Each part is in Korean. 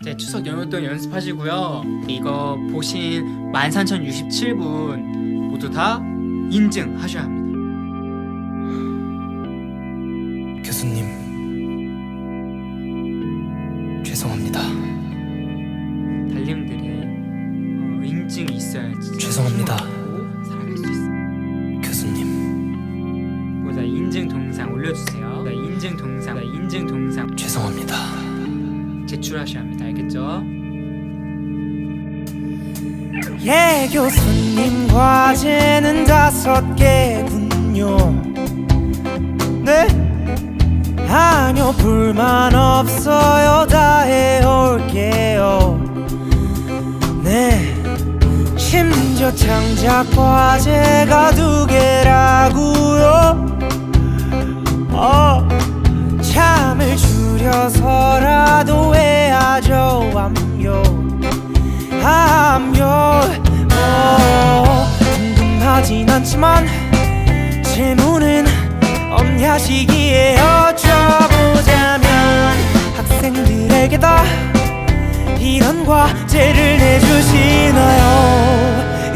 이제 추석 연휴 동안 연습하시고요. 이거 보신 13,067분 모두 다 인증하셔야 합니다. 교수님 죄송합니다 달님들의 어, 인증이 있어야지 죄송합니다. 소중하고 살아갈 수 있습니다. 교수님 보다 인증 동상 올려주세요. 보다 인증 동상, 보다 인증 동상 죄송합니다 제출하셔야 합니다. 알겠죠? 예 교수님 과제는 다섯 개군요 네? 아니요 불만 없어요 다 해올게요 네 심지어 창작 과제가 두 개라고요 어 잠을 줄여서 않지만 질문은 없냐 시기에 여쭤보자면 학생들에게 다 이런 과제를 내주시나요?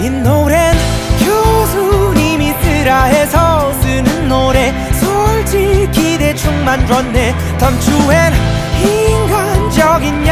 이 노래는 교수님이 쓰라 해서 쓰는 노래. 솔직히 대충만 줬네. 다음 주엔 인간적인